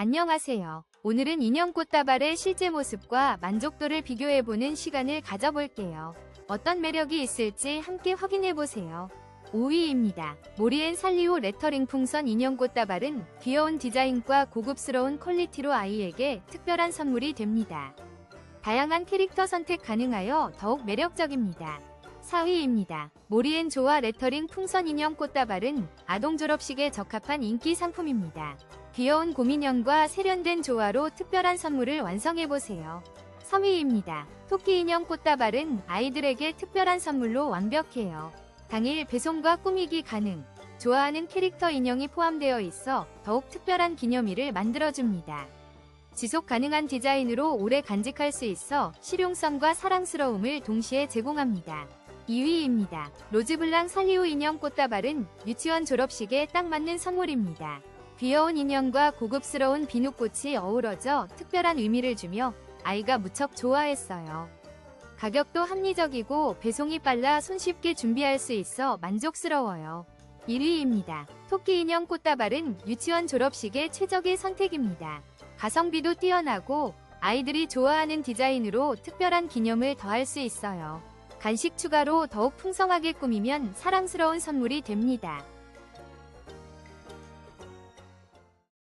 안녕하세요. 오늘은 인형 꽃다발의 실제 모습과 만족도를 비교해보는 시간을 가져볼게요. 어떤 매력이 있을지 함께 확인해보세요. 5위입니다. 모리엔 살리오 레터링 풍선 인형 꽃다발은 귀여운 디자인과 고급스러운 퀄리티로 아이에게 특별한 선물이 됩니다. 다양한 캐릭터 선택 가능하여 더욱 매력적입니다. 4위입니다. 모리엔 조화 레터링 풍선 인형 꽃다발은 아동 졸업식에 적합한 인기 상품입니다. 귀여운 곰인형과 세련된 조화로 특별한 선물을 완성해보세요. 3위입니다. 토끼 인형 꽃다발은 아이들에게 특별한 선물로 완벽해요. 당일 배송과 꾸미기 가능. 좋아하는 캐릭터 인형이 포함되어 있어 더욱 특별한 기념일을 만들어줍니다. 지속 가능한 디자인으로 오래 간직할 수 있어 실용성과 사랑스러움을 동시에 제공합니다. 2위입니다. 로즈블랑 살리오 인형 꽃다발은 유치원 졸업식에 딱 맞는 선물입니다. 귀여운 인형과 고급스러운 비누꽃이 어우러져 특별한 의미를 주며 아이가 무척 좋아했어요. 가격도 합리적이고 배송이 빨라 손쉽게 준비할 수 있어 만족스러워요. 1위입니다. 토끼 인형 꽃다발은 유치원 졸업식의 최적의 선택입니다. 가성비도 뛰어나고 아이들이 좋아하는 디자인으로 특별한 기념을 더할 수 있어요. 간식 추가로 더욱 풍성하게 꾸미면 사랑스러운 선물이 됩니다.